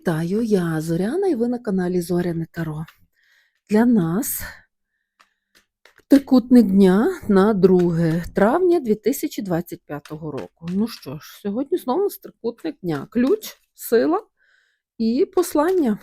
Вітаю, я Зоряна і ви на каналі Зоряне Таро. Для нас трикутник дня на 2 травня 2025 року. Ну що ж, сьогодні знову нас трикутник дня. Ключ, сила і послання.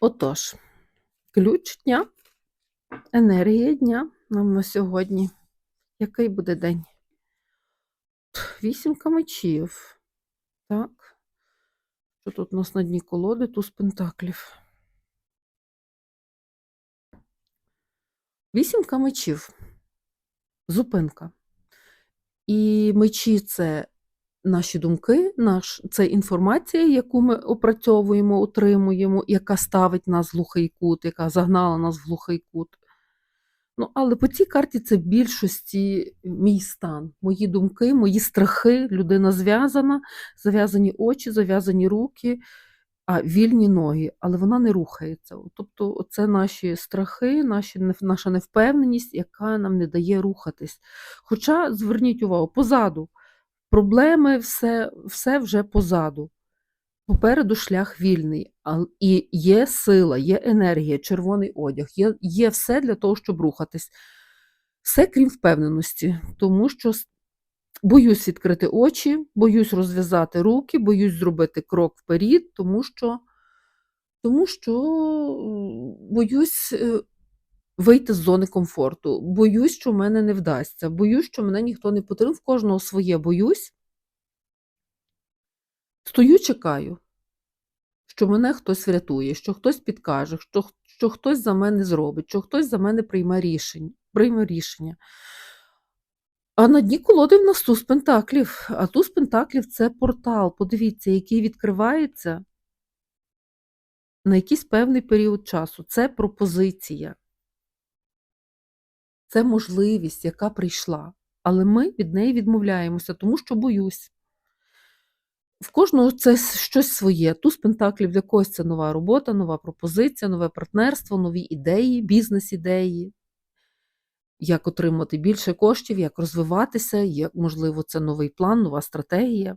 Отож, ключ дня, енергія дня нам на сьогодні. Який буде день? Вісімка мечів. Так. Що тут у нас на дні колоди? Туз пентаклів. Вісімка мечів. Зупинка. І мечі це наші думки, наш, це інформація, яку ми опрацьовуємо, отримуємо, яка ставить нас в глухий кут, яка загнала нас в глухий кут. Ну, але по цій карті це в більшості мій стан, мої думки, мої страхи. Людина зв'язана, зав'язані очі, зав'язані руки, а вільні ноги, але вона не рухається. Тобто, це наші страхи, наші, наша невпевненість, яка нам не дає рухатись. Хоча, зверніть увагу, позаду проблеми, все, все вже позаду. Попереду шлях вільний, і є сила, є енергія, червоний одяг, є, є все для того, щоб рухатись. Все крім впевненості, тому що боюсь відкрити очі, боюсь розв'язати руки, боюсь зробити крок вперед, тому що, тому що боюсь е, вийти з зони комфорту, боюсь, що в мене не вдасться, боюсь, що мене ніхто не підтримує, в кожного своє боюсь. Стою, чекаю що мене хтось врятує, що хтось підкаже, що, що хтось за мене зробить, що хтось за мене прийме рішення. Прийме рішення. А на дні колоди в нас туз пентаклів. А туз пентаклів це портал, подивіться, який відкривається на якийсь певний період часу. Це пропозиція. Це можливість, яка прийшла. Але ми від неї відмовляємося, тому що боюсь. В кожного це щось своє. Туз пентаклів для когось це нова робота, нова пропозиція, нове партнерство, нові ідеї, бізнес-ідеї, як отримати більше коштів, як розвиватися, як, можливо, це новий план, нова стратегія,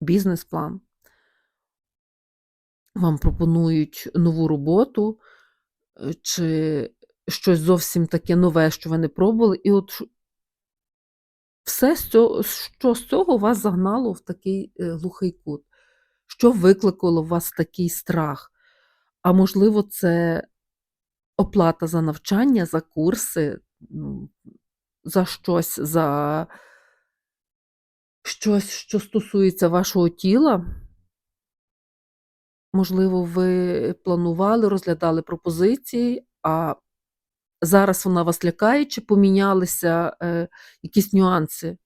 бізнес-план. Вам пропонують нову роботу е, чи щось зовсім таке нове, що ви не пробували. І от все, що з цього вас загнало в такий е, глухий кут, що викликало в вас такий страх. А можливо, це оплата за навчання, за курси, ну, за щось, за щось, що стосується вашого тіла. Можливо, ви планували, розглядали пропозиції, а зараз вона вас лякає, чи помінялися е, якісь нюанси,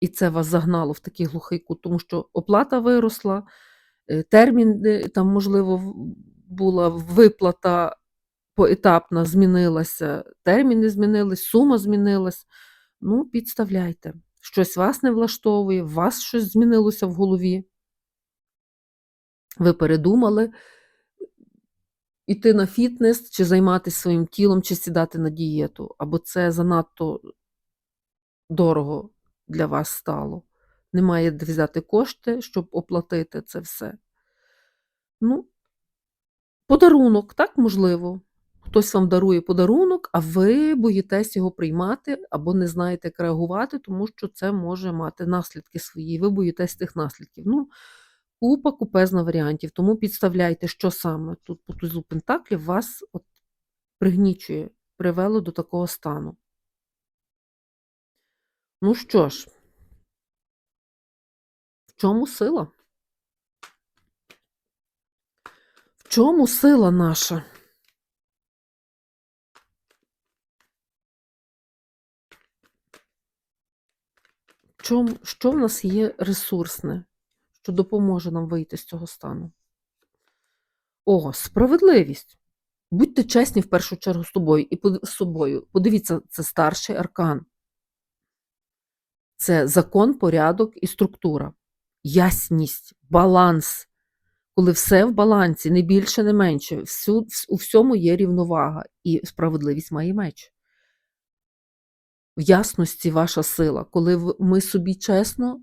і це вас загнало в такий глухий кут, тому що оплата виросла, е, термін, е, там, можливо, була виплата поетапна, змінилася, терміни змінились, сума змінилась. Ну, підставляйте. Щось вас не влаштовує, у вас щось змінилося в голові. Ви передумали іти на фітнес, чи займатися своїм тілом, чи сідати на дієту, або це занадто дорого для вас стало. Немає де взяти кошти, щоб оплатити це все. Ну, подарунок, так, можливо. Хтось вам дарує подарунок, а ви боїтесь його приймати або не знаєте, як реагувати, тому що це може мати наслідки свої. Ви боїтесь тих наслідків. Ну, купа, купезна варіантів. Тому підставляйте, що саме тут по тузу Пентаклів вас от пригнічує, привело до такого стану. Ну що ж, в чому сила? В чому сила наша? Що в нас є ресурсне, що допоможе нам вийти з цього стану? О, справедливість. Будьте чесні в першу чергу з тобою і з собою. Подивіться, це старший аркан. Це закон, порядок і структура, ясність, баланс. Коли все в балансі, не більше, не менше, всю, у всьому є рівновага, і справедливість має меч. В ясності ваша сила, коли ми собі чесно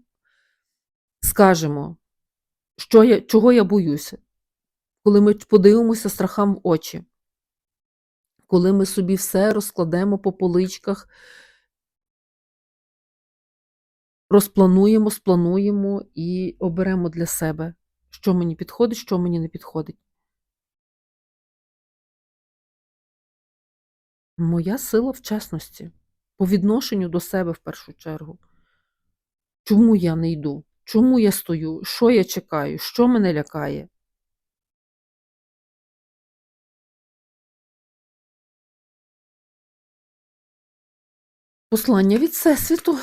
скажемо, що я, чого я боюся, коли ми подивимося страхам в очі, коли ми собі все розкладемо по поличках, розплануємо, сплануємо і оберемо для себе, що мені підходить, що мені не підходить. Моя сила в чесності, по відношенню до себе в першу чергу. Чому я не йду? Чому я стою? Що я чекаю? Що мене лякає? Послання від Всесвіту.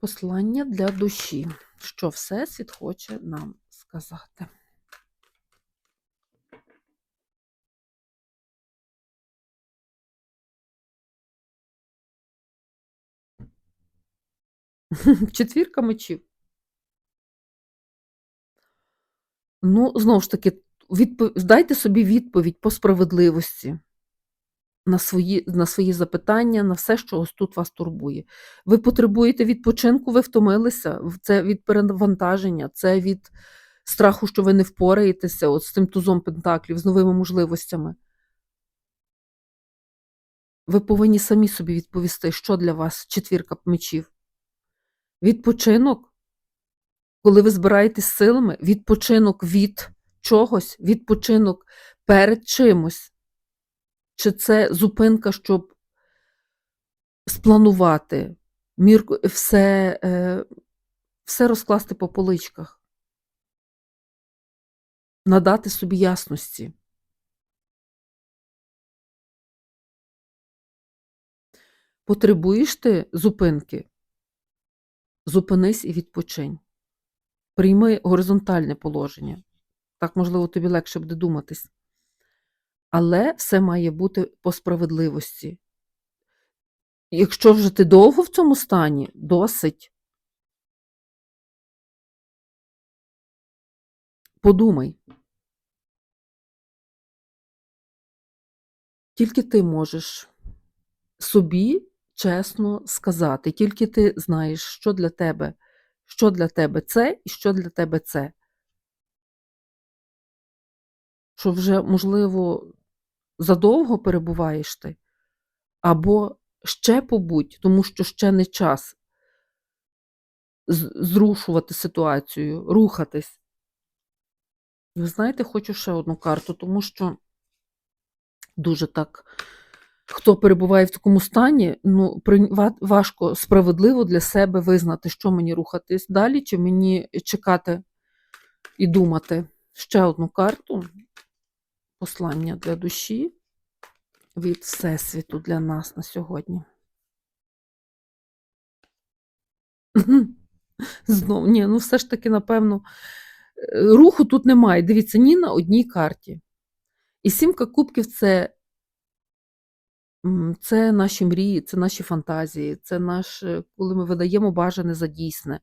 Послання для душі. Що Всесвіт хоче нам сказати? Четвірка мечів. Ну, знову ж таки, відпо... дайте собі відповідь по справедливості на свої, на свої запитання, на все, що ось тут вас турбує. Ви потребуєте відпочинку, ви втомилися, це від перевантаження, це від страху, що ви не впораєтеся от з цим тузом пентаклів, з новими можливостями. Ви повинні самі собі відповісти, що для вас четвірка мечів. Відпочинок, коли ви збираєтесь силами, відпочинок від чогось, відпочинок перед чимось. Чи це зупинка, щоб спланувати, мірку, все, е, все розкласти по поличках, надати собі ясності. Потребуєш ти зупинки? Зупинись і відпочинь. Прийми горизонтальне положення. Так, можливо, тобі легше буде думатись. Але все має бути по справедливості. Якщо вже ти довго в цьому стані, досить. Подумай. Тільки ти можеш собі чесно сказати, тільки ти знаєш, що для тебе, що для тебе це і що для тебе це. Що вже, можливо, задовго перебуваєш ти, або ще побудь, тому що ще не час зрушувати ситуацію, рухатись. Ви знаєте, хочу ще одну карту, тому що дуже так, хто перебуває в такому стані, ну, важко справедливо для себе визнати, що мені рухатись далі, чи мені чекати і думати. Ще одну карту послання для душі від Всесвіту для нас на сьогодні. Знов, ні, ну все ж таки, напевно, е, руху тут немає. Дивіться, ні на одній карті. І сімка кубків це це наші мрії, це наші фантазії, це наш, коли ми видаємо бажане за дійсне,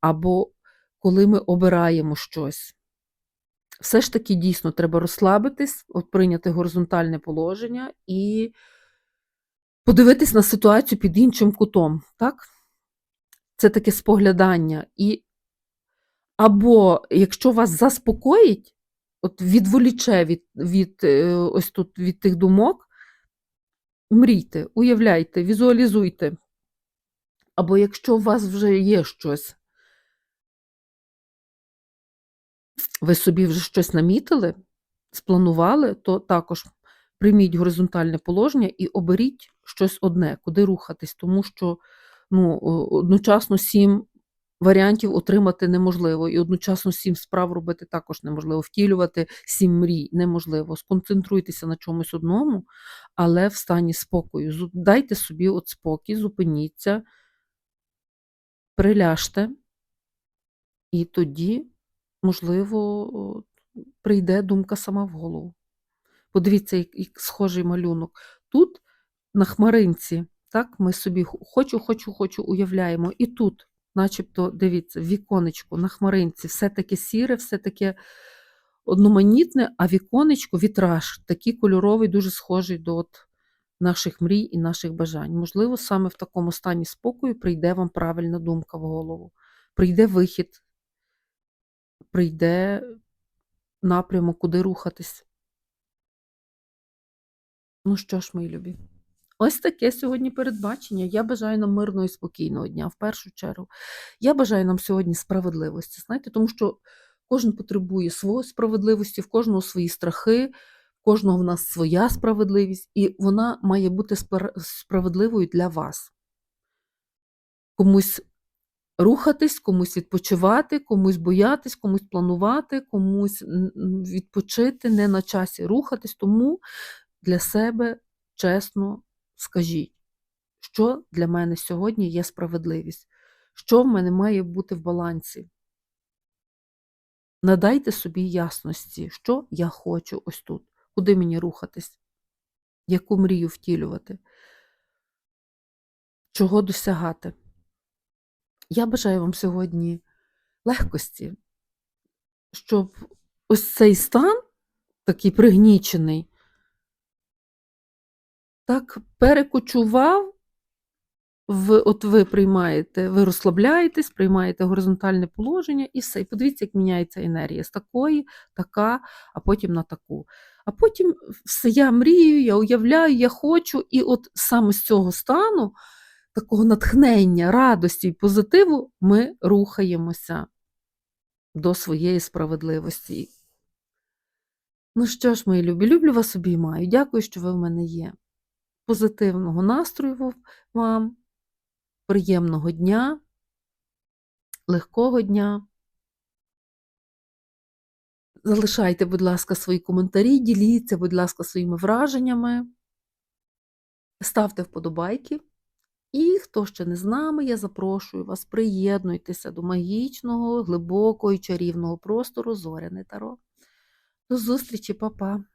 або коли ми обираємо щось все ж таки дійсно треба розслабитись, от прийняти горизонтальне положення і подивитись на ситуацію під іншим кутом. так? Це таке споглядання. І або якщо вас заспокоїть, от відволіче від від, е, ось тут від тих думок, мрійте, уявляйте, візуалізуйте. Або якщо у вас вже є щось, ви собі вже щось намітили, спланували, то також прийміть горизонтальне положення і оберіть щось одне, куди рухатись, тому що ну, одночасно сім варіантів отримати неможливо, і одночасно сім справ робити також неможливо. Втілювати сім мрій неможливо. Сконцентруйтеся на чомусь одному, але в стані спокою. Дайте собі от спокій, зупиніться, приляжте, і тоді можливо, прийде думка сама в голову. Подивіться, який схожий малюнок. Тут на хмаринці, так, ми собі хочу, хочу, хочу уявляємо. І тут, начебто, дивіться, віконечко на хмаринці, все таке сіре, все таке одноманітне, а віконечко, вітраж, такий кольоровий, дуже схожий до от наших мрій і наших бажань. Можливо, саме в такому стані спокою прийде вам правильна думка в голову, прийде вихід, прийде напрямок, куди рухатись. Ну що ж, мої любі, ось таке сьогодні передбачення. Я бажаю нам мирного і спокійного дня, в першу чергу. Я бажаю нам сьогодні справедливості, знаєте, тому що кожен потребує своєї справедливості, в кожного свої страхи, в кожного в нас своя справедливість, і вона має бути справедливою для вас. Комусь рухатись, комусь відпочивати, комусь боятись, комусь планувати, комусь відпочити, не на часі рухатись. Тому для себе чесно скажіть, що для мене сьогодні є справедливість, що в мене має бути в балансі. Надайте собі ясності, що я хочу ось тут, куди мені рухатись, яку мрію втілювати, чого досягати. Я бажаю вам сьогодні легкості, щоб ось цей стан, такий пригнічений, так перекочував в, от ви приймаєте, ви розслабляєтесь, приймаєте горизонтальне положення і все. І подивіться, як міняється енергія з такої, така, а потім на таку. А потім все я мрію, я уявляю, я хочу, і от саме з цього стану, такого натхнення, радості і позитиву, ми рухаємося до своєї справедливості. Ну що ж, мої любі, люблю вас обіймаю. Дякую, що ви в мене є. Позитивного настрою вам, приємного дня, легкого дня. Залишайте, будь ласка, свої коментарі, діліться, будь ласка, своїми враженнями, ставте вподобайки. І хто ще не з нами, я запрошую вас, приєднуйтеся до магічного, глибокого і чарівного простору Зоряне Таро. До зустрічі, па-па!